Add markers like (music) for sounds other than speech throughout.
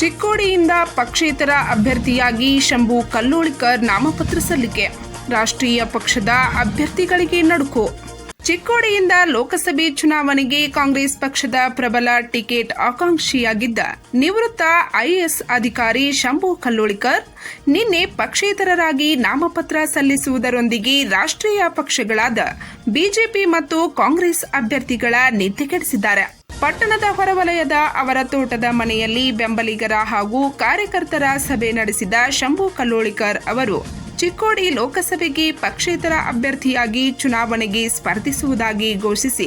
ಚಿಕ್ಕೋಡಿಯಿಂದ ಪಕ್ಷೇತರ ಅಭ್ಯರ್ಥಿಯಾಗಿ ಶಂಭು ಕಲ್ಲೋಳಿಕರ್ ನಾಮಪತ್ರ ಸಲ್ಲಿಕೆ. ರಾಷ್ಟ್ರೀಯ ಪಕ್ಷದ ಅಭ್ಯರ್ಥಿಗಳಿಗೆ ನಡುಕು. ಚಿಕ್ಕೋಡಿಯಿಂದ ಲೋಕಸಭೆ ಚುನಾವಣೆಗೆ ಕಾಂಗ್ರೆಸ್ ಪಕ್ಷದ ಪ್ರಬಲ ಟಿಕೆಟ್ ಆಕಾಂಕ್ಷಿಯಾಗಿದ್ದ ನಿವೃತ್ತ ಐಎಎಸ್ ಅಧಿಕಾರಿ ಶಂಭು ಕಲ್ಲೋಳಿಕರ್ ನಿನ್ನೆ ಪಕ್ಷೇತರರಾಗಿ ನಾಮಪತ್ರ ಸಲ್ಲಿಸುವುದರೊಂದಿಗೆ ರಾಷ್ಟ್ರೀಯ ಪಕ್ಷಗಳಾದ ಬಿಜೆಪಿ ಮತ್ತು ಕಾಂಗ್ರೆಸ್ ಅಭ್ಯರ್ಥಿಗಳ ನಿದ್ದೆ ಕೆಡಿಸಿದ್ದಾರೆ. ಪಟ್ಟಣದ ಹೊರವಲಯದ ಅವರ ತೋಟದ ಮನೆಯಲ್ಲಿ ಬೆಂಬಲಿಗರ ಹಾಗೂ ಕಾರ್ಯಕರ್ತರ ಸಭೆ ನಡೆಸಿದ ಶಂಭು ಕಲ್ಲೋಳಿಕರ್ ಅವರು, ಚಿಕ್ಕೋಡಿ ಲೋಕಸಭೆಗೆ ಪಕ್ಷೇತರ ಅಭ್ಯರ್ಥಿಯಾಗಿ ಚುನಾವಣೆಗೆ ಸ್ಪರ್ಧಿಸುವುದಾಗಿ ಘೋಷಿಸಿ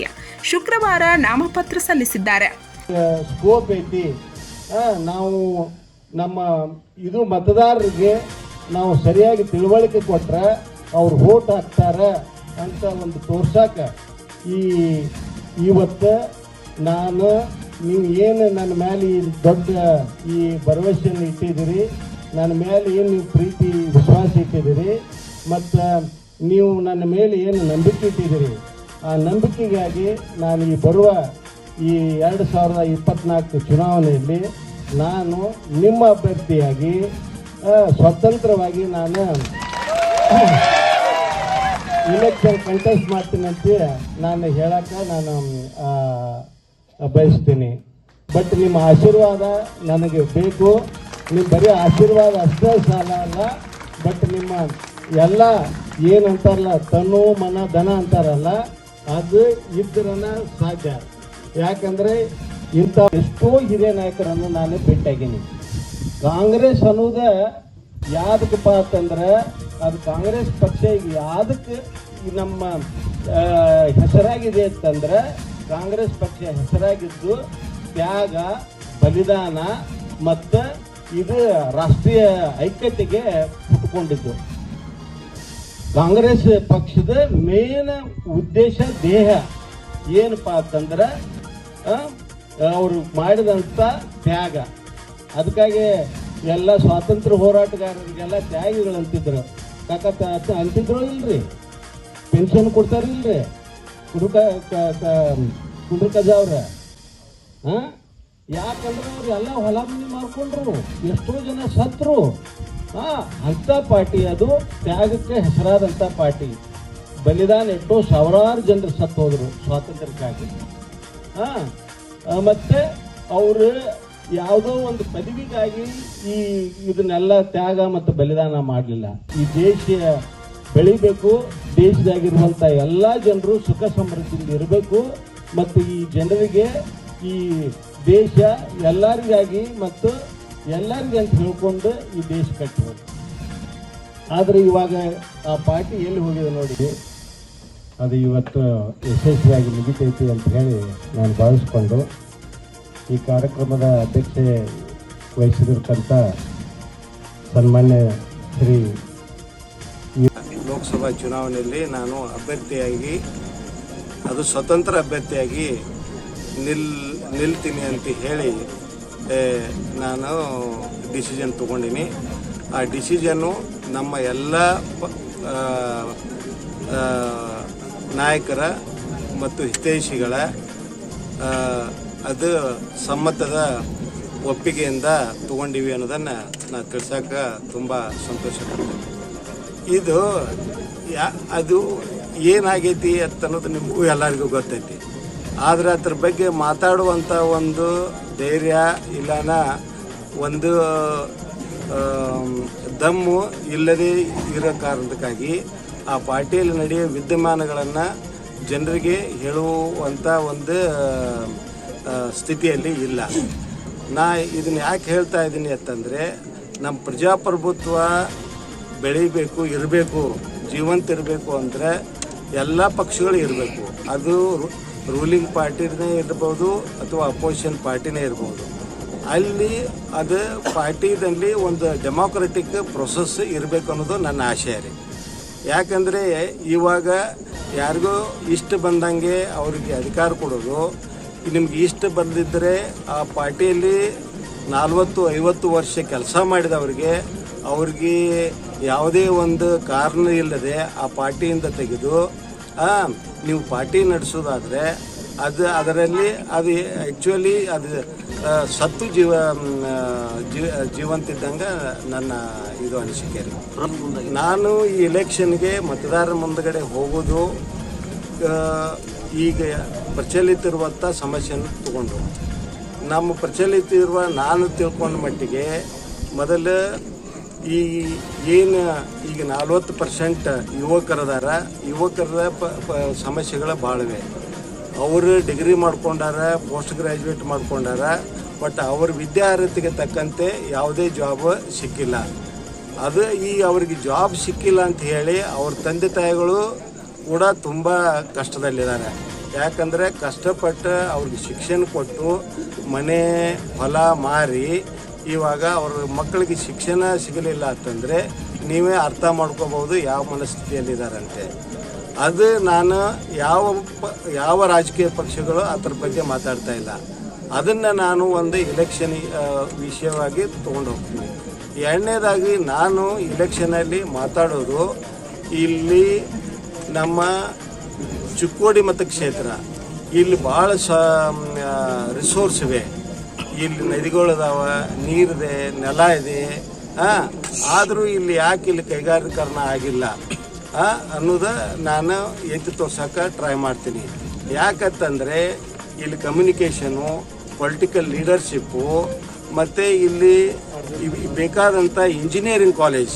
ಶುಕ್ರವಾರ ನಾಮಪತ್ರ ಸಲ್ಲಿಸಿದ್ದಾರೆ. ಸ್ಕೋಪ್ ಐತಿ. ನಾವು ನಮ್ಮ ಇದು ಮತದಾರರಿಗೆ ನಾವು ಸರಿಯಾಗಿ ತಿಳುವಳಿಕೆ ಕೊಟ್ರೆ ಅವ್ರು ವೋಟ್ ಹಾಕ್ತಾರೆ ಅಂತ ಒಂದು ತೋರ್ಸಾಕ ಈ ಇವತ್ತು ನಾನು ನೀವು ಏನು ನನ್ನ ಮೇಲೆ ಈ ದೊಡ್ಡ ಈ ಭರವಸೆಯನ್ನು ಇಟ್ಟಿದ್ದೀರಿ? ನನ್ನ ಮೇಲೆ ಏನು ನೀವು ಪ್ರೀತಿ, ವಿಶ್ವಾಸ ಇಟ್ಟಿದ್ದೀರಿ? ಮತ್ತು ನೀವು ನನ್ನ ಮೇಲೆ ಏನು ನಂಬಿಕೆ ಇಟ್ಟಿದ್ದೀರಿ? ಆ ನಂಬಿಕೆಗಾಗಿ ನಾನು ಈ ಬರುವ ಈ ಎರಡು ಸಾವಿರದ ಇಪ್ಪತ್ನಾಲ್ಕು ಚುನಾವಣೆಯಲ್ಲಿ ನಾನು ನಿಮ್ಮ ಅಭ್ಯರ್ಥಿಯಾಗಿ ಸ್ವತಂತ್ರವಾಗಿ ನಾನು (coughs) ಇಲೆಕ್ಷನ್ ಕಂಟೆಸ್ಟ್ ಮಾಡ್ತೀನಿ ನಾನು ಹೇಳಕ್ಕೆ ನಾನು ಬಯಸ್ತೀನಿ. ಬಟ್ ನಿಮ್ಮ ಆಶೀರ್ವಾದ ನನಗೆ ಬೇಕು. ನಿಮ್ಮ ಬರೀ ಆಶೀರ್ವಾದ ಅಷ್ಟೇ ಸಾಲ ಅಲ್ಲ. ಬಟ್ ನಿಮ್ಮ ಎಲ್ಲ ಏನಂತಾರಲ್ಲ ತನು, ಮನ ದನ ಅಂತಾರಲ್ಲ, ಅದು ಇದ್ರನ ಸಾಧ್ಯ. ಯಾಕಂದ್ರೆ ಇಂಥ ಎಷ್ಟೋ ಹಿರಿಯ ನಾಯಕರನ್ನು ನಾನು ಭೇಟಿಯಾಗೀನಿ ಕಾಂಗ್ರೆಸ್ ಅನ್ನೋದ ಯಾವ್ದಕ್ಕಪ್ಪ ಅಂತಂದ್ರೆ, ಅದು ಕಾಂಗ್ರೆಸ್ ಪಕ್ಷ ಈಗ ಯಾವ್ದಕ್ಕೆ ನಮ್ಮ ಹೆಸರಾಗಿದೆ ಅಂತಂದ್ರೆ ಕಾಂಗ್ರೆಸ್ ಪಕ್ಷ ಹೆಸರಾಗಿದ್ದು ತ್ಯಾಗ, ಬಲಿದಾನ ಮತ್ತು ಇದು ರಾಷ್ಟ್ರೀಯ ಐಕ್ಯತೆಗೆ ಹುಟ್ಟುಕೊಂಡಿದ್ದು ಕಾಂಗ್ರೆಸ್ ಪಕ್ಷದ ಮೇನ್ ಉದ್ದೇಶ ದೇಹ. ಏನಪ್ಪ ಅಂತಂದ್ರೆ ಅವರು ಮಾಡಿದಂಥ ತ್ಯಾಗ. ಅದಕ್ಕಾಗಿ ಎಲ್ಲ ಸ್ವಾತಂತ್ರ್ಯ ಹೋರಾಟಗಾರರಿಗೆಲ್ಲ ತ್ಯಾಗಿಗಳು ಅಂತಿದ್ರು ಕಾಕ ಅಂತಿದ್ರು ಇಲ್ರಿ? ಪೆನ್ಷನ್ ಕೊಡ್ತಾರಿಲ್ರಿ? ಕುಡುಕ ಕುಂಡ್ರಕಜ ಅವ್ರ ಹಾ? ಯಾಕಂದ್ರೆ ಅವ್ರು ಎಲ್ಲ ಹೊಲ ಮನೆ ಮಾಡ್ಕೊಂಡ್ರು. ಎಷ್ಟೋ ಜನ ಸತ್ರು. ಹಾ ಅಂತ ಪಾರ್ಟಿ ಅದು. ತ್ಯಾಗಕ್ಕೆ ಹೆಸರಾದಂಥ ಪಾರ್ಟಿ. ಬಲಿದಾನ ಎಷ್ಟೋ ಸಾವಿರಾರು ಜನರು ಸತ್ತು ಹೋದ್ರು ಸ್ವಾತಂತ್ರ್ಯಕ್ಕಾಗಿ. ಹಾ ಮತ್ತೆ ಅವರು ಯಾವುದೋ ಒಂದು ಪದವಿಗಾಗಿ ಈ ಇದನ್ನೆಲ್ಲ ತ್ಯಾಗ ಮತ್ತು ಬಲಿದಾನ ಮಾಡಲಿಲ್ಲ. ಈ ದೇಶ ಬೆಳಿಬೇಕು ದೇಶದಾಗಿರುವಂಥ ಎಲ್ಲ ಜನರು ಸುಖ ಸಮೃದ್ಧಿಯಿಂದ ಇರಬೇಕು. ಮತ್ತು ಈ ಜನರಿಗೆ ಈ ದೇಶ ಎಲ್ಲರಿಗಾಗಿ ಮತ್ತು ಎಲ್ಲರಿಗೆ ಅಂತ ಹೇಳ್ಕೊಂಡು ಈ ದೇಶ ಕಟ್ಟಬೇಕು ಆದರೆ ಇವಾಗ ಆ ಪಾರ್ಟಿ ಎಲ್ಲಿ ಹೋಗಿದೆ ನೋಡಿ, ಅದು ಇವತ್ತು ಯಶಸ್ವಿಯಾಗಿ ಮುಗಿತೈತಿ ಅಂತ ಹೇಳಿ ನಾನು ಭಾವಿಸ್ಕೊಂಡು ಈ ಕಾರ್ಯಕ್ರಮದ ಅಧ್ಯಕ್ಷೆ ವಹಿಸಿರ್ತಕ್ಕಂಥ ಸನ್ಮಾನ್ಯ ಶ್ರೀ ಲೋಕಸಭಾ ಚುನಾವಣೆಯಲ್ಲಿ ನಾನು ಅಭ್ಯರ್ಥಿಯಾಗಿ, ಅದು ಸ್ವತಂತ್ರ ಅಭ್ಯರ್ಥಿಯಾಗಿ ನಿಲ್, ನಿಲ್ತೀನಿ ಅಂತ ಹೇಳಿ ನಾನು ಡಿಸಿಷನ್ ತಗೊಂಡಿನಿ. ಆ ಡಿಸಿಷನ್ನು ನಮ್ಮ ಎಲ್ಲ ನಾಯಕರ ಮತ್ತು ಹಿತೈಷಿಗಳ ಅದು ಸಮ್ಮತದ ಒಪ್ಪಿಗೆಯಿಂದ ತಗೊಂಡಿವಿ ಅನ್ನೋದನ್ನು ನಾನು ತಿಳ್ಸೋಕೆ ತುಂಬ ಸಂತೋಷ ಇದು ಅದು ಏನಾಗೈತಿ ಅಂತ ಅನ್ನೋದು ನಿಮಗೂ ಎಲ್ಲರಿಗೂ ಗೊತ್ತೈತಿ. ಆದರೆ ಅದ್ರ ಬಗ್ಗೆ ಮಾತಾಡುವಂಥ ಒಂದು ಧೈರ್ಯ, ಇಲ್ಲನ ಒಂದು ದಮ್ಮು ಇಲ್ಲದೆ ಇರೋ ಕಾರಣಕ್ಕಾಗಿ ಆ ಪಾರ್ಟಿಯಲ್ಲಿ ನಡೆಯೋ ವಿದ್ಯಮಾನಗಳನ್ನು ಜನರಿಗೆ ಹೇಳುವಂಥ ಒಂದು ಸ್ಥಿತಿಯಲ್ಲಿ ಇಲ್ಲ. ನಾ ಇದನ್ನು ಯಾಕೆ ಹೇಳ್ತಾ ಇದ್ದೀನಿ ಅಂತಂದರೆ ನಮ್ಮ ಪ್ರಜಾಪ್ರಭುತ್ವ ಬೆಳಿಬೇಕು, ಇರಬೇಕು, ಜೀವಂತ ಇರಬೇಕು ಅಂದರೆ ಎಲ್ಲ ಪಕ್ಷಗಳು ಇರಬೇಕು. ಅದು ರೂಲಿಂಗ್ ಪಾರ್ಟಿನೇ ಇರ್ಬೋದು ಅಥವಾ ಅಪೋಸಿಷನ್ ಪಾರ್ಟಿನೇ ಇರ್ಬೋದು. ಅಲ್ಲಿ ಅದು ಪಾರ್ಟಿದಲ್ಲಿ ಒಂದು ಡೆಮೋಕ್ರೆಟಿಕ್ ಪ್ರೊಸೆಸ್ ಇರಬೇಕು ಅನ್ನೋದು ನನ್ನ ಆಶಯ ರೀ. ಯಾಕಂದರೆ ಇವಾಗ ಯಾರಿಗೂ ಇಷ್ಟ ಬಂದಂಗೆ ಅವರಿಗೆ ಅಧಿಕಾರ ಕೊಡೋದು. ನಿಮ್ಗೆ ಇಷ್ಟ ಬಂದಿದ್ದರೆ ಆ ಪಾರ್ಟಿಯಲ್ಲಿ ನಲ್ವತ್ತು, ಐವತ್ತು ವರ್ಷ ಕೆಲಸ ಮಾಡಿದವರಿಗೆ ಅವ್ರಿಗೆ ಯಾವುದೇ ಒಂದು ಕಾರಣ ಇಲ್ಲದೆ ಆ ಪಾರ್ಟಿಯಿಂದ ತೆಗೆದು ನೀವು ಪಾರ್ಟಿ ನಡೆಸೋದಾದರೆ ಅದು ಅದರಲ್ಲಿ ಅದು ಆ್ಯಕ್ಚುಲಿ ಅದು ಸತ್ತು ಜೀವ ಜೀವಂತಿದ್ದಂಗೆ ನನ್ನ ಇದು ಅನಿಸಿಕೆ ರೀ ನಾನು ಈ ಎಲೆಕ್ಷನ್ಗೆ ಮತದಾರರ ಮುಂದಗಡೆ ಹೋಗೋದು ಈಗ ಪ್ರಚಲಿತ ಇರುವಂಥ ಸಮಸ್ಯೆಯನ್ನು ತಗೊಂಡು ನಮ್ಮ ಪ್ರಚಲಿತ ಇರುವ ನಾನು ತಿಳ್ಕೊಂಡ ಮಟ್ಟಿಗೆ ಮೊದಲು ಈ ಏನು ಈಗ ನಲ್ವತ್ತು ಪರ್ಸೆಂಟ್ ಯುವಕರದಾರ ಯುವಕರ ಪ ಪ, ಸಮಸ್ಯೆಗಳು ಭಾಳವೆ ಅವರು ಡಿಗ್ರಿ ಮಾಡ್ಕೊಂಡಾರ, ಪೋಸ್ಟ್ ಗ್ರ್ಯಾಜುಯೇಟ್ ಮಾಡ್ಕೊಂಡಾರ, ಬಟ್ ಅವ್ರ ವಿದ್ಯಾರ್ಹತೆಗೆ ತಕ್ಕಂತೆ ಯಾವುದೇ ಜಾಬ್ ಸಿಕ್ಕಿಲ್ಲ. ಅದು ಈ ಅವ್ರಿಗೆ ಜಾಬ್ ಸಿಕ್ಕಿಲ್ಲ ಅಂತ ಹೇಳಿ ಅವ್ರ ತಂದೆ ತಾಯಿಗಳು ಕೂಡ ತುಂಬ ಕಷ್ಟದಲ್ಲಿದ್ದಾರೆ. ಯಾಕಂದರೆ ಕಷ್ಟಪಟ್ಟು ಅವ್ರಿಗೆ ಶಿಕ್ಷಣ ಕೊಟ್ಟು ಮನೆ, ಹೊಲ ಮಾರಿ ಇವಾಗ ಅವ್ರ ಮಕ್ಕಳಿಗೆ ಶಿಕ್ಷಣ ಸಿಗಲಿಲ್ಲ ಅಂತಂದರೆ ನೀವೇ ಅರ್ಥ ಮಾಡ್ಕೋಬೋದು ಯಾವ ಮನಸ್ಥಿತಿಯಲ್ಲಿದ್ದಾರಂತೆ ಅದು ನಾನು ಯಾವ ಯಾವ ರಾಜಕೀಯ ಪಕ್ಷಗಳು ಅದ್ರ ಬಗ್ಗೆ ಮಾತಾಡ್ತಾ ಇಲ್ಲ. ಅದನ್ನು ನಾನು ಒಂದು ಇಲೆಕ್ಷನ್ ವಿಷಯವಾಗಿ ತೊಗೊಂಡು ಹೋಗ್ತೀನಿ ಎರಡನೇದಾಗಿ ನಾನು ಇಲೆಕ್ಷನಲ್ಲಿ ಮಾತಾಡೋದು ಇಲ್ಲಿ ನಮ್ಮ ಚಿಕ್ಕೋಡಿ ಮತಕ್ಷೇತ್ರ. ಇಲ್ಲಿ ಭಾಳ ಸ ರಿಸೋರ್ಸ್ ಇವೆ. ಇಲ್ಲಿ ನದಿಗಳಿದಾವ ನೀರಿದೆ ನೆಲ ಇದೆ ಆದರೂ ಇಲ್ಲಿ ಯಾಕೆ ಇಲ್ಲಿ ಕೈಗಾರಿಕರಣ ಆಗಿಲ್ಲ? ಆ, ಅನ್ನೋದ ನಾನು ಎತ್ತಿ ತೋರ್ಸೋಕೆ ಟ್ರೈ ಮಾಡ್ತೀನಿ. ಯಾಕಂತಂದರೆ ಇಲ್ಲಿ ಕಮ್ಯುನಿಕೇಷನು ಪೊಲಿಟಿಕಲ್ ಲೀಡರ್ಶಿಪ್ಪು ಮತ್ತು ಇಲ್ಲಿ ಬೇಕಾದಂಥ ಇಂಜಿನಿಯರಿಂಗ್ ಕಾಲೇಜ್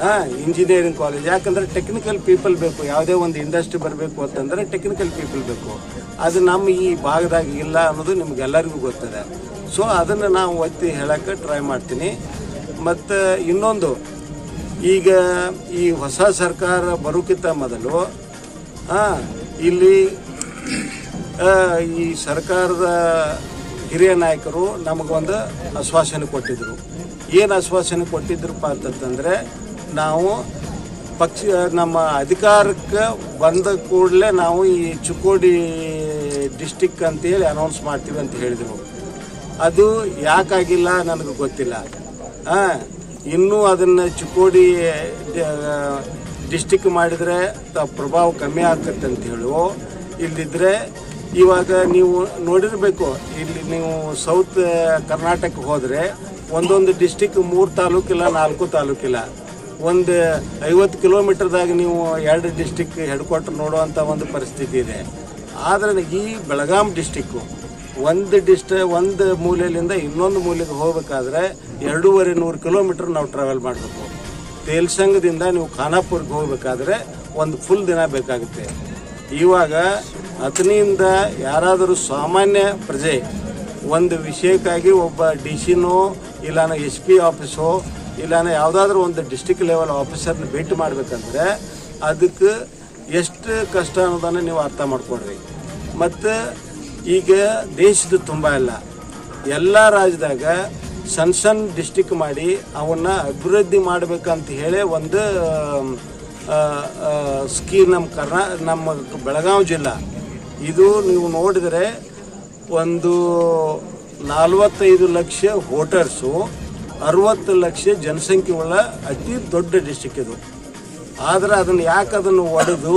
ಹಾಂ ಇಂಜಿನಿಯರಿಂಗ್ ಕಾಲೇಜ್ ಯಾಕಂದ್ರೆ ಟೆಕ್ನಿಕಲ್ ಪೀಪಲ್ ಬೇಕು. ಯಾವುದೇ ಒಂದು ಇಂಡಸ್ಟ್ರಿ ಬರಬೇಕು ಅಂತಂದ್ರೆ ಟೆಕ್ನಿಕಲ್ ಪೀಪಲ್ ಬೇಕು. ಅದು ನಮ್ಮ ಈ ಭಾಗದಾಗ ಇಲ್ಲ ಅನ್ನೋದು ನಿಮ್ಗೆಲ್ಲರಿಗೂ ಗೊತ್ತಿದೆ. ಸೊ ಅದನ್ನು ನಾವು ಒತ್ತಿ ಹೇಳೋಕ್ಕೆ ಟ್ರೈ ಮಾಡ್ತೀನಿ. ಮತ್ತು ಇನ್ನೊಂದು ಈಗ ಈ ಹೊಸ ಸರ್ಕಾರ ಬರೋಕ್ಕಿಂತ ಮೊದಲು ಆ, ಇಲ್ಲಿ ಈ ಸರ್ಕಾರದ ಹಿರಿಯ ನಾಯಕರು ನಮಗೊಂದು ಆಶ್ವಾಸನೆ ಕೊಟ್ಟಿದ್ರು. ಏನು ಆಶ್ವಾಸನೆ ಕೊಟ್ಟಿದ್ರಪ್ಪ ಅಂತಂತಂದರೆ ನಾವು ಪಕ್ಷ, ನಮ್ಮ ಅಧಿಕಾರಕ್ಕೆ ಬಂದ ಕೂಡಲೇ ನಾವು ಈ ಚಿಕ್ಕೋಡಿ ಡಿಸ್ಟಿಕ್ ಅಂತೇಳಿ ಅನೌನ್ಸ್ ಮಾಡ್ತೀವಿ ಅಂತ ಹೇಳಿದರು. ಅದು ಯಾಕಾಗಿಲ್ಲ ನನಗೆ ಗೊತ್ತಿಲ್ಲ. ಹಾಂ, ಇನ್ನೂ ಅದನ್ನು ಚಿಕ್ಕೋಡಿ ಡಿಸ್ಟಿಕ್ ಮಾಡಿದರೆ ಪ್ರಭಾವ ಕಮ್ಮಿ ಆಗ್ತೈತೆ ಅಂತ ಹೇಳು. ಇಲ್ಲಿದ್ರೆ ಇವಾಗ ನೀವು ನೋಡಿರಬೇಕು, ಇಲ್ಲಿ ನೀವು ಸೌತ್ ಕರ್ನಾಟಕ ಹೋದರೆ ಒಂದೊಂದು ಡಿಸ್ಟಿಕ್ ಮೂರು ತಾಲೂಕಿಲ್ಲ, ನಾಲ್ಕು ತಾಲೂಕಿಲ್ಲ. ಒಂದು ಐವತ್ತು ಕಿಲೋಮೀಟರ್ದಾಗ ನೀವು ಎರಡು ಡಿಸ್ಟಿಕ್ ಹೆಡ್ ಕ್ವಾರ್ಟರ್ ನೋಡುವಂಥ ಒಂದು ಪರಿಸ್ಥಿತಿ ಇದೆ. ಆದರೆ ಈ ಬೆಳಗಾಂ ಡಿಸ್ಟಿಕ್ಕು ಒಂದು ಡಿಸ್ಟ ಒಂದು ಮೂಲೆಯಿಂದ ಇನ್ನೊಂದು ಮೂಲೆಗೆ ಹೋಗಬೇಕಾದ್ರೆ ಎರಡೂವರೆ ನೂರು ಕಿಲೋಮೀಟರ್ ನಾವು ಟ್ರಾವೆಲ್ ಮಾಡಬೇಕು. ತೇಲ್ಸಂಗದಿಂದ ನೀವು ಖಾನಾಪುರ್ಗೆ ಹೋಗಬೇಕಾದ್ರೆ ಒಂದು ಫುಲ್ ದಿನ ಬೇಕಾಗುತ್ತೆ. ಇವಾಗ ಅತನಿಯಿಂದ ಯಾರಾದರೂ ಸಾಮಾನ್ಯ ಪ್ರಜೆ, ಒಂದು ವಿಷಯಕ್ಕಾಗಿ ಒಬ್ಬ ಡಿ ಸಿನೋ ಇಲ್ಲ ಎಸ್ ಪಿ ಆಫೀಸೋ ಇಲ್ಲಾನ ಯಾವುದಾದ್ರೂ ಒಂದು ಡಿಸ್ಟಿಕ್ ಲೆವೆಲ್ ಆಫೀಸರ್ನ ಭೇಟಿ ಮಾಡ್ಬೇಕಂದ್ರೆ ಅದಕ್ಕೆ ಎಷ್ಟು ಕಷ್ಟ ಅನ್ನೋದನ್ನು ನೀವು ಅರ್ಥ ಮಾಡ್ಕೊಡ್ರಿ ಮತ್ತು ಈಗ ದೇಶದ ತುಂಬ ಇಲ್ಲ ಎಲ್ಲ ರಾಜ್ಯದಾಗ ಸಣ್ಣ ಸಣ್ಣ ಡಿಸ್ಟಿಕ್ ಮಾಡಿ ಅವನ್ನ ಅಭಿವೃದ್ಧಿ ಮಾಡ್ಬೇಕಂತ ಹೇಳಿ ಒಂದು ಸ್ಕೀಮ್ ನಮ್ಮ ಕರ್ನಾ, ನಮ್ಮ ಬೆಳಗಾವಿ ಜಿಲ್ಲಾ. ಇದು ನೀವು ನೋಡಿದರೆ ಒಂದು ನಲವತ್ತೈದು ಲಕ್ಷ ವೋಟರ್ಸು ಅರವತ್ತು ಲಕ್ಷ ಜನಸಂಖ್ಯೆ ಉಳ್ಳ ಅತಿ ದೊಡ್ಡ ಡಿಸ್ಟಿಕ್ ಇದು. ಆದ್ರೆ ಅದನ್ನು ಯಾಕೆ ಅದನ್ನು ಒಡೆದು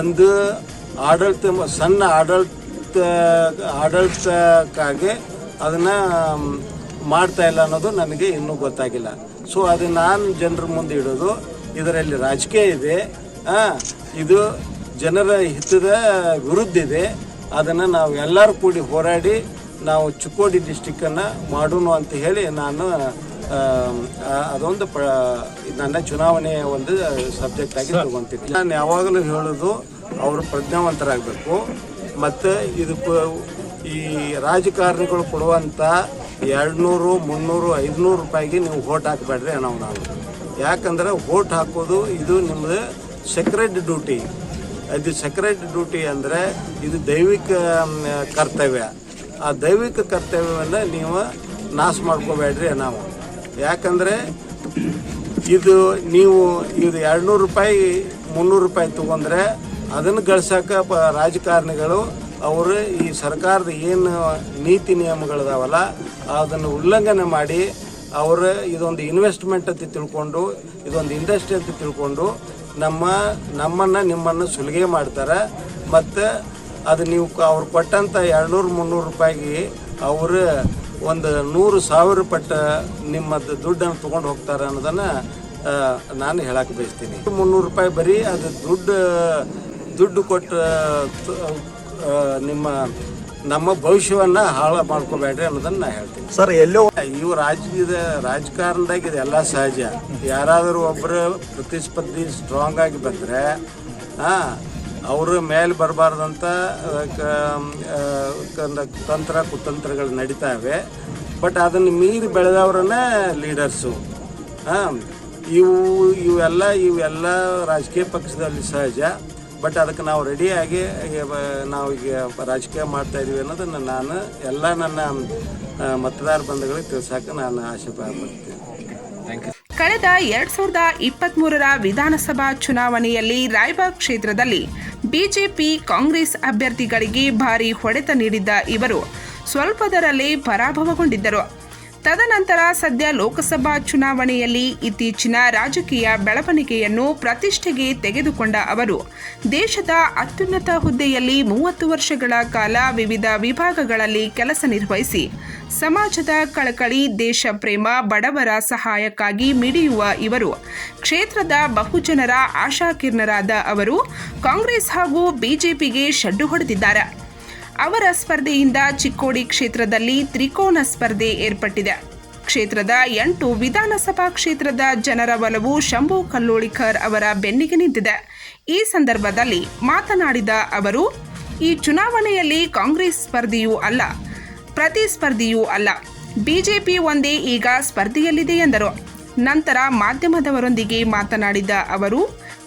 ಒಂದು ಆಡಳಿತ ಸಣ್ಣ ಆಡಳಿತ, ಆಡಳಿತಕ್ಕಾಗಿ ಅದನ್ನು ಮಾಡ್ತಾ ಇಲ್ಲ ಅನ್ನೋದು ನನಗೆ ಇನ್ನೂ ಗೊತ್ತಾಗಿಲ್ಲ. ಸೊ ಅದು ನಾನು ಜನರ ಮುಂದೆ ಇಡೋದು. ಇದರಲ್ಲಿ ರಾಜಕೀಯ ಇದೆ. ಇದು ಜನರ ಹಿತದ ವಿರುದ್ಧ ಇದೆ. ಅದನ್ನು ನಾವು ಎಲ್ಲರೂ ಕೂಡಿ ಹೋರಾಡಿ ನಾವು ಚಿಕ್ಕೋಡಿ ಡಿಸ್ಟಿಕ್ಕನ್ನು ಮಾಡೋಣ ಅಂತ ಹೇಳಿ ನಾನು ಅದೊಂದು ಪ್ರ ನನ್ನ ಚುನಾವಣೆಯ ಒಂದು ಸಬ್ಜೆಕ್ಟ್ ಆಗಿ ತಗೊಂತೀನಿ ನಾನು ಯಾವಾಗಲೂ ಹೇಳೋದು ಅವರು ಪ್ರಜ್ಞಾವಂತರಾಗಬೇಕು ಮತ್ತು ಇದು ಪ- ಈ ರಾಜಕಾರಣಿಗಳು ಕೊಡುವಂಥ ಎರಡುನೂರು ಮುನ್ನೂರು ಐದುನೂರು ರೂಪಾಯಿಗೆ ನೀವು ಓಟ್ ಹಾಕಬೇಡ್ರಿ ನಾವು ನಾವು ಯಾಕಂದ್ರೆ ಓಟ್ ಹಾಕೋದು ಇದು ನಿಮ್ಮದು ಸೆಕ್ರೆಟ್ ಡ್ಯೂಟಿ ಇದು ಸೆಕ್ರೆಟ್ ಡ್ಯೂಟಿ ಅಂದರೆ ಇದು ದೈವಿಕ ಕರ್ತವ್ಯ. ಆ ದೈವಿಕ ಕರ್ತವ್ಯವನ್ನು ನೀವು ನಾಶ ಮಾಡ್ಕೋಬೇಡ್ರಿ ನಾವು. ಯಾಕಂದರೆ ಇದು ನೀವು ಇದು ಎರಡುನೂರು ರೂಪಾಯಿ, ಮುನ್ನೂರು ರೂಪಾಯಿ ತೊಗೊಂಡ್ರೆ ಅದನ್ನು ಗಳಿಸೋಕೆ ಪ ರಾಜಕಾರಣಿಗಳು ಅವರು ಈ ಸರ್ಕಾರದ ಏನು ನೀತಿ ನಿಯಮಗಳಿದಾವಲ್ಲ, ಅದನ್ನು ಉಲ್ಲಂಘನೆ ಮಾಡಿ ಅವರು ಇದೊಂದು ಇನ್ವೆಸ್ಟ್ಮೆಂಟ್ ಅಂತ ತಿಳ್ಕೊಂಡು, ಇದೊಂದು ಇಂಡಸ್ಟ್ರಿ ಅಂತ ತಿಳ್ಕೊಂಡು ನಮ್ಮ ನಮ್ಮನ್ನು ನಿಮ್ಮನ್ನು ಸುಲಿಗೆ ಮಾಡ್ತಾರೆ. ಮತ್ತು ಅದು ನೀವು ಕ- ಅವ್ರು ಕೊಟ್ಟಂಥ ಎರಡುನೂರು ಮುನ್ನೂರು ರೂಪಾಯಿಗೆ ಅವರು ಒಂದು ನೂರು ಸಾವಿರ ಪಟ್ಟ ನಿಮ್ಮದು ದುಡ್ಡನ್ನು ತೊಗೊಂಡು ಹೋಗ್ತಾರೆ ಅನ್ನೋದನ್ನು ನಾನು ಹೇಳಕ್ಕೆ ಬಯಸ್ತೀನಿ. ಮುನ್ನೂರು ರೂಪಾಯಿ ಬರೀ ಅದು ದುಡ್ಡು ದುಡ್ಡು ಕೊಟ್ಟು ನಿಮ್ಮ ನಮ್ಮ ಭವಿಷ್ಯವನ್ನು ಹಾಳು ಮಾಡ್ಕೋಬೇಡ್ರಿ ಅನ್ನೋದನ್ನು ನಾನು ಹೇಳ್ತೀನಿ. ಸರ್ ಎಲ್ಲೋ ಇವು ರಾಜ್ಯದ ರಾಜಕಾರಣದಾಗ ಇದೆಲ್ಲ ಸಹಜ. ಯಾರಾದರೂ ಒಬ್ಬರು ಪ್ರತಿಸ್ಪರ್ಧಿ ಸ್ಟ್ರಾಂಗ್ ಆಗಿ ಬಂದರೆ ಹಾಂ ಅವರು ಮೇಲೆ ಬರಬಾರ್ದಂಥ ತಂತ್ರ, ಕುತಂತ್ರಗಳು ನಡೀತಾವೆ. ಬಟ್ ಅದನ್ನು ಮೀರಿ ಬೆಳೆದವ್ರನ್ನ ಲೀಡರ್ಸು. ಹಾಂ, ಇವು, ಇವೆಲ್ಲ ಇವೆಲ್ಲ ರಾಜಕೀಯ ಪಕ್ಷದಲ್ಲಿ ಸಹಜ. ಬಟ್ ಅದಕ್ಕೆ ನಾವು ರೆಡಿಯಾಗಿ ನಾವು ಈಗ ರಾಜಕೀಯ ಮಾಡ್ತಾ ಇದೀವಿ ಅನ್ನೋದನ್ನು ನಾನು ಎಲ್ಲ ನನ್ನ ಮತದಾರ ಬಂಧುಗಳಿಗೆ ತಿಳಿಸೋಕೆ ನಾನು ಆಶೆ ಪಡ್ತೀನಿ. ಕಳೆದ ಎರಡ್ ಸಾವಿರದ ಇಪ್ಪತ್ಮೂರರ ವಿಧಾನಸಭಾ ಚುನಾವಣೆಯಲ್ಲಿ ರಾಯಬಾಗ್ ಕ್ಷೇತ್ರದಲ್ಲಿ ಬಿಜೆಪಿ ಕಾಂಗ್ರೆಸ್ ಅಭ್ಯರ್ಥಿಗಳಿಗೆ ಭಾರೀ ಹೊಡೆತ ನೀಡಿದ್ದ ಇವರು, ಸ್ವಲ್ಪದರಲ್ಲೇ ಪರಾಭವಗೊಂಡಿದ್ದರು. ತದನಂತರ ಸದ್ಯ ಲೋಕಸಭಾ ಚುನಾವಣೆಯಲ್ಲಿ ಇತ್ತೀಚಿನ ರಾಜಕೀಯ ಬೆಳವಣಿಗೆಯನ್ನು ಪ್ರತಿಷ್ಠೆಗೆ ತೆಗೆದುಕೊಂಡ ಅವರು, ದೇಶದ ಅತ್ಯುನ್ನತ ಹುದ್ದೆಯಲ್ಲಿ ಮೂವತ್ತು ವರ್ಷಗಳ ಕಾಲ ವಿವಿಧ ವಿಭಾಗಗಳಲ್ಲಿ ಕೆಲಸ ನಿರ್ವಹಿಸಿ, ಸಮಾಜದ ಕಳಕಳಿ ದೇಶ ಪ್ರೇಮ ಬಡವರ ಸಹಾಯಕ್ಕಾಗಿ ಮಿಡಿಯುವ ಇವರು, ಕ್ಷೇತ್ರದ ಬಹುಜನರ ಆಶಾಕಿರಣರಾದ ಅವರು ಕಾಂಗ್ರೆಸ್ ಹಾಗೂ ಬಿಜೆಪಿಗೆ ಶಡ್ಡು ಹೊಡೆದಿದ್ದಾರೆ. ಅವರ ಸ್ಪರ್ಧೆಯಿಂದ ಚಿಕ್ಕೋಡಿ ಕ್ಷೇತ್ರದಲ್ಲಿ ತ್ರಿಕೋನ ಸ್ಪರ್ಧೆ ಏರ್ಪಟ್ಟಿದೆ. ಕ್ಷೇತ್ರದ ಎಂಟು ವಿಧಾನಸಭಾ ಕ್ಷೇತ್ರದ ಜನರ ಒಲವು ಶಂಭು ಕಲ್ಲೋಳಿಕರ್ ಅವರ ಬೆನ್ನಿಗೆ ನಿಂತಿದೆ. ಈ ಸಂದರ್ಭದಲ್ಲಿ ಮಾತನಾಡಿದ ಅವರು, ಈ ಚುನಾವಣೆಯಲ್ಲಿ ಕಾಂಗ್ರೆಸ್ ಸ್ಪರ್ಧೆಯೂ ಅಲ್ಲ ಪ್ರತಿಸ್ಪರ್ಧಿಯೂ ಅಲ್ಲ. ಬಿಜೆಪಿ ಒಂದೇ ಈಗ ಸ್ಪರ್ಧೆಯಲ್ಲಿದೆ ಎಂದರು. ನಂತರ ಮಾಧ್ಯಮದವರೊಂದಿಗೆ ಮಾತನಾಡಿದ ಅವರು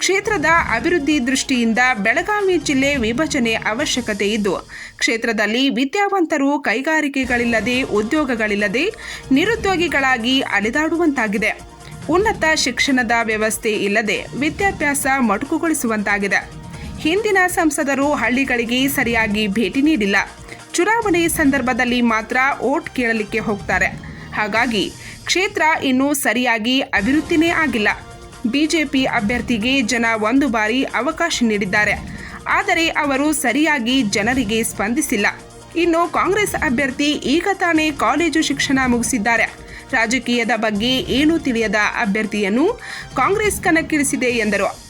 ಕ್ಷೇತ್ರದ ಅಭಿವೃದ್ಧಿ ದೃಷ್ಟಿಯಿಂದ ಬೆಳಗಾವಿ ಜಿಲ್ಲೆ ವಿಭಜನೆ ಅವಶ್ಯಕತೆ ಇದ್ದು, ಕ್ಷೇತ್ರದಲ್ಲಿ ವಿದ್ಯಾವಂತರು ಕೈಗಾರಿಕೆಗಳಿಲ್ಲದೆ, ಉದ್ಯೋಗಗಳಿಲ್ಲದೆ, ನಿರುದ್ಯೋಗಿಗಳಾಗಿ ಅಲೆದಾಡುವಂತಾಗಿದೆ. ಉನ್ನತ ಶಿಕ್ಷಣದ ವ್ಯವಸ್ಥೆ ಇಲ್ಲದೆ ವಿದ್ಯಾಭ್ಯಾಸ ಮೊಟಕುಗೊಳಿಸುವಂತಾಗಿದೆ. ಹಿಂದಿನ ಸಂಸದರು ಹಳ್ಳಿಗಳಿಗೆ ಸರಿಯಾಗಿ ಭೇಟಿ ನೀಡಿಲ್ಲ. ಚುನಾವಣೆ ಸಂದರ್ಭದಲ್ಲಿ ಮಾತ್ರ ಓಟ್ ಕೇಳಲಿಕ್ಕೆ ಹೋಗ್ತಾರೆ. ಹಾಗಾಗಿ ಕ್ಷೇತ್ರ ಇನ್ನೂ ಸರಿಯಾಗಿ ಅಭಿವೃದ್ಧಿನೇ ಆಗಿಲ್ಲ. ಬಿಜೆಪಿ ಅಭ್ಯರ್ಥಿಗೆ ಜನ ಒಂದು ಬಾರಿ ಅವಕಾಶ ನೀಡಿದ್ದಾರೆ. ಆದರೆ ಅವರು ಸರಿಯಾಗಿ ಜನರಿಗೆ ಸ್ಪಂದಿಸಿಲ್ಲ. ಇನ್ನು ಕಾಂಗ್ರೆಸ್ ಅಭ್ಯರ್ಥಿ ಈಗ ತಾನೇ ಕಾಲೇಜು ಶಿಕ್ಷಣ ಮುಗಿಸಿದ್ದಾರೆ. ರಾಜಕೀಯದ ಬಗ್ಗೆ ಏನೂ ತಿಳಿಯದ ಅಭ್ಯರ್ಥಿಯನ್ನು ಕಾಂಗ್ರೆಸ್ ಕಣಕ್ಕಿಳಿಸಿದೆ ಎಂದರು.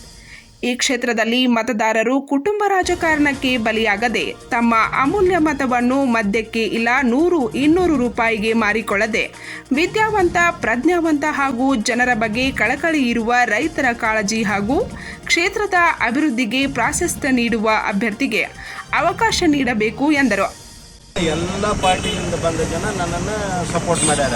ಈ ಕ್ಷೇತ್ರದಲ್ಲಿ ಮತದಾರರು ಕುಟುಂಬ ರಾಜಕಾರಣಕ್ಕೆ ಬಲಿಯಾಗದೆ ತಮ್ಮ ಅಮೂಲ್ಯ ಮತವನ್ನು ಮದ್ಯಕ್ಕೆ ಇಲ್ಲ, ನೂರು, ಇನ್ನೂರು ರೂಪಾಯಿಗೆ ಮಾರಿಕೊಳ್ಳದೆ ವಿದ್ಯಾವಂತ, ಪ್ರಜ್ಞಾವಂತ ಹಾಗೂ ಜನರ ಬಗ್ಗೆ ಕಳಕಳಿ ಇರುವ ರೈತರ ಕಾಳಜಿ ಹಾಗೂ ಕ್ಷೇತ್ರದ ಅಭಿವೃದ್ಧಿಗೆ ಪ್ರಾಶಸ್ತ್ಯ ನೀಡುವ ಅಭ್ಯರ್ಥಿಗೆ ಅವಕಾಶ ನೀಡಬೇಕು ಎಂದರು. ಎಲ್ಲ ಪಾರ್ಟಿಯಿಂದ ಬಂದ ಜನ ನನ್ನನ್ನು ಸಪೋರ್ಟ್ ಮಾಡ್ಯಾರ.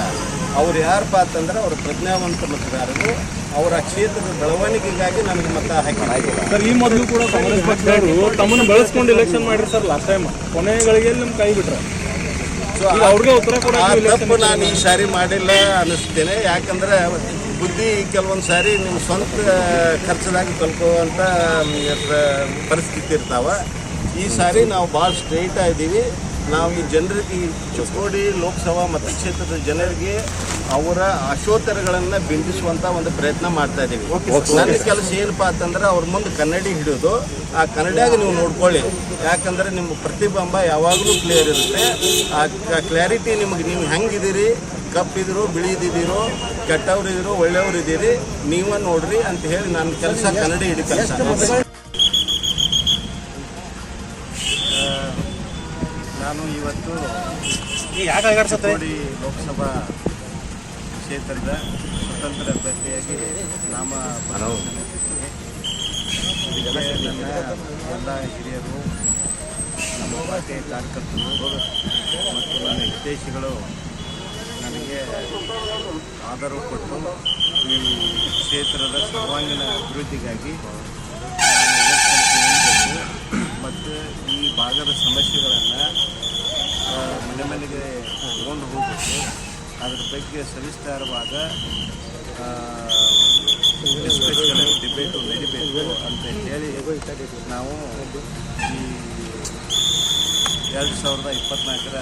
ಅವ್ರು ಯಾರಪ್ಪ ಅಂತಂದ್ರೆ ಅವರು ಪ್ರಜ್ಞಾವಂತ ಮತದಾರರು. ಅವರ ಕ್ಷೇತ್ರದ ಬೆಳವಣಿಗೆಗಾಗಿ ನಮಗೆ ಮತ ಹಾಕಿ ಸರ್ ಈ ಮೊದಲು ಕೂಡ ಕಾಂಗ್ರೆಸ್ ಪಕ್ಷದವರು ತಮ್ಮನ್ನು ಬಳಸ್ಕೊಂಡು ಎಲೆಕ್ಷನ್ ಮಾಡಿರಿ ಸರ್ ಲಾಸ್ಟ್ ಟೈಮ್ ಕೊನೆ ಗಳಿಗೆಯಲ್ಲಿ ನಿಮ್ ಕೈ ಬಿಟ್ರೆ. ಸೊ ಅವ್ರಿಗೆ ಉತ್ತರ ಕೊಡೋ ತಪ್ಪು ನಾನು ಈ ಸಾರಿ ಮಾಡಿಲ್ಲ ಅನ್ನಿಸ್ತೇನೆ. ಯಾಕಂದ್ರೆ ಬುದ್ಧಿ ಕೆಲವೊಂದು ಸಾರಿ ನಿಮ್ಮ ಸ್ವಂತ ಖರ್ಚದಾಗ ತಲುಪುವಂಥ ಪರಿಸ್ಥಿತಿ ಇರ್ತಾವ. ಈ ಸಾರಿ ನಾವು ಭಾಳ ಸ್ಟ್ರೈಟ್ ಇದ್ದೀವಿ ನಾವು ಈ ಜನರಿಗೆ ಈ ಚಿಕ್ಕೋಡಿ ಲೋಕಸಭಾ ಮತಕ್ಷೇತ್ರದ ಜನರಿಗೆ ಅವರ ಆಶೋತ್ತರಗಳನ್ನು ಬಿಂಬಿಸುವಂತ ಒಂದು ಪ್ರಯತ್ನ ಮಾಡ್ತಾ ಇದ್ದೀವಿ ನನ್ನ ಕೆಲಸ ಏನಪ್ಪ ಅಂತಂದ್ರೆ ಅವ್ರ ಮುಂದೆ ಕನ್ನಡಿ ಹಿಡಿದು ಆ ಕನ್ನಡಿಯಾಗ ನೀವು ನೋಡ್ಕೊಳ್ಳಿ. ಯಾಕಂದ್ರೆ ನಿಮ್ಮ ಪ್ರತಿಬಿಂಬ ಯಾವಾಗಲೂ ಕ್ಲಿಯರ್ ಇರುತ್ತೆ. ಆ ಕ್ಲಾರಿಟಿ ನಿಮಗೆ ನೀವು ಹೆಂಗಿದ್ದೀರಿ? ಕಪ್ಪಿದ್ರು ಬಿಳಿದಿದ್ದೀರೋ ಕೆಟ್ಟವ್ರು ಇದ್ರು ಒಳ್ಳೆಯವ್ರು ಇದ್ದೀರಿ ನೀವ ನೋಡ್ರಿ ಅಂತ ಹೇಳಿ ನನ್ನ ಕೆಲಸ ಕನ್ನಡಿ ಹಿಡಿ ಕೆಲಸ ನಾನು ಇವತ್ತು ಲೋಕಸಭಾ ಕ್ಷೇತ್ರದ ಸ್ವತಂತ್ರ ಅಭ್ಯರ್ಥಿಯಾಗಿ ನಾಮ ಸಲ್ಲಿಸಿದ್ದೀನಿ ನನ್ನ ಎಲ್ಲ ಹಿರಿಯರು ನಮ್ಮ ಪಾರ್ಟಿ ಕಾರ್ಯಕರ್ತರು ಮತ್ತು ನನ್ನ ಹಿತೈಷಿಗಳು ನನಗೆ ಆಧಾರ ಕೊಟ್ಟು ಈ ಕ್ಷೇತ್ರದ ಸರ್ವಾಂಗೀಣ ಅಭಿವೃದ್ಧಿಗಾಗಿ ಮತ್ತು ಈ ಭಾಗದ ಸಮಸ್ಯೆಗಳನ್ನು ಮನೆ ಮನೆಗೆ ತಗೊಂಡು ಹೋಗಬೇಕು. ಅದರ ಬಗ್ಗೆ ಸವಿಸ್ತಾರವಾದ ಡಿಬೇಟು ನಡಿಬೇಕು ಅಂತ ಹೇಳಿ ನಾವು ಈ ಎರಡು ಸಾವಿರದ ಇಪ್ಪತ್ನಾಲ್ಕರ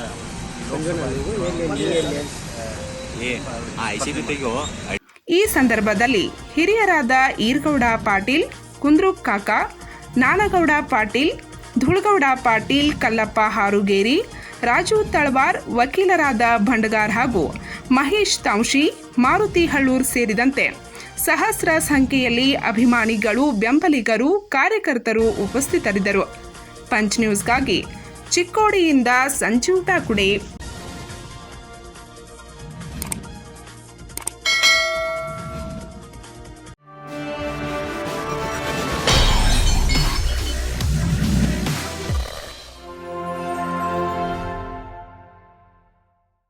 ಈ ಸಂದರ್ಭದಲ್ಲಿ ಹಿರಿಯರಾದ ಈರ್ಗೌಡ ಪಾಟೀಲ್, ಕುಂದ್ರೂಪ್ ಕಾಕಾ, ನಾನಗೌಡ ಪಾಟೀಲ್ ಧುಳಗೌಡ ಪಾಟೀಲ್ ಕಲ್ಲಪ್ಪ ಹಾರುಗೇರಿ, ರಾಜು ತಳವಾರ್ ವಕೀಲರಾದ ಭಂಡಗಾರ್ ಹಾಗೂ ಮಹೇಶ್ ತಾಂಶಿ, ಮಾರುತಿ ಹಳ್ಳೂರ್ ಸೇರಿದಂತೆ ಸಹಸ್ರ ಸಂಖ್ಯೆಯಲ್ಲಿ ಅಭಿಮಾನಿಗಳು, ಬೆಂಬಲಿಗರು, ಕಾರ್ಯಕರ್ತರು ಉಪಸ್ಥಿತರಿದ್ದರು. ಪಂಚ್ ನ್ಯೂಸ್ಗಾಗಿ ಚಿಕ್ಕೋಡಿಯಿಂದ ಸಂಜೀವ್ ಟಾಕುಡೆ